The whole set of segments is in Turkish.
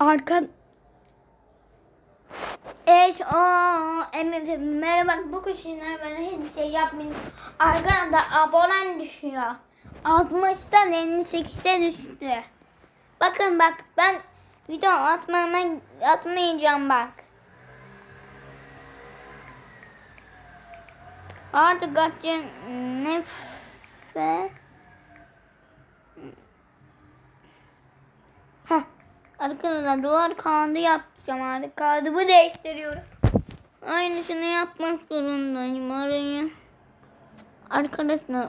Arka Evet, o evet, merhaba. Bu kuşlar bana hiçbir şey yapmayın. Arkada abonem düşüyor. 60'tan 58'e düştü. Bakın bak ben video atmama atmayacağım bak. Artık açın nefe. Arkadaşlar duvar kağıdı yapacağım artık. Kağıdımı değiştiriyorum. Aynısını yapmak zorundayım arayın. Arkadaşlar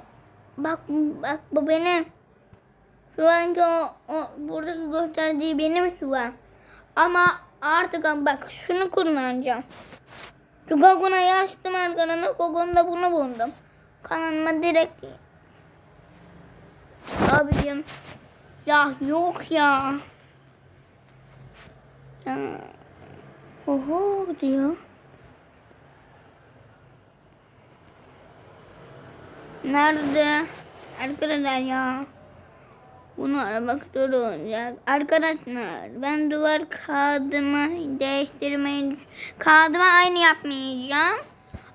bak bak bu benim. Şu anki o, o buradaki gösterdiği benim şu an. Ama artık bak şunu kullanacağım. Şu Gogun'a açtım arkadan Gogun'da bunu buldum. Kanalıma direkt Abicim ya yok ya. Oho diyor. Nerede? Arkadaşlar ya. Bunu aramak zor olacak. Arkadaşlar ben duvar kağıdımı değiştirmeyi kağıdımı aynı yapmayacağım.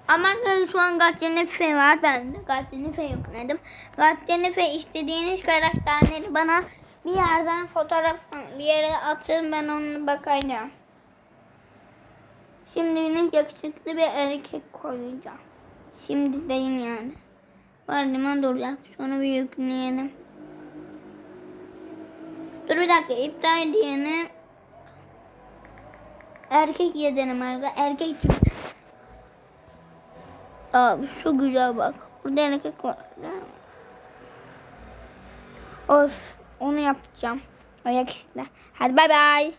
Ama şu an Gatçenife var. Ben de Gatçenife yükledim. Gatçenife istediğiniz karakterleri bana bir yerden fotoğraf bir yere atın ben onu bakacağım. Şimdilik yakışıklı bir erkek koyacağım. Şimdi değil yani. Var liman duracak. Şunu bir yükleyelim. Dur bir dakika iptal diyelim. Erkek yedenim arka. Erkek çıktı. Abi şu güzel bak. Burada erkek var. Of onu yapacağım. O yakışıklı. Hadi bay bay.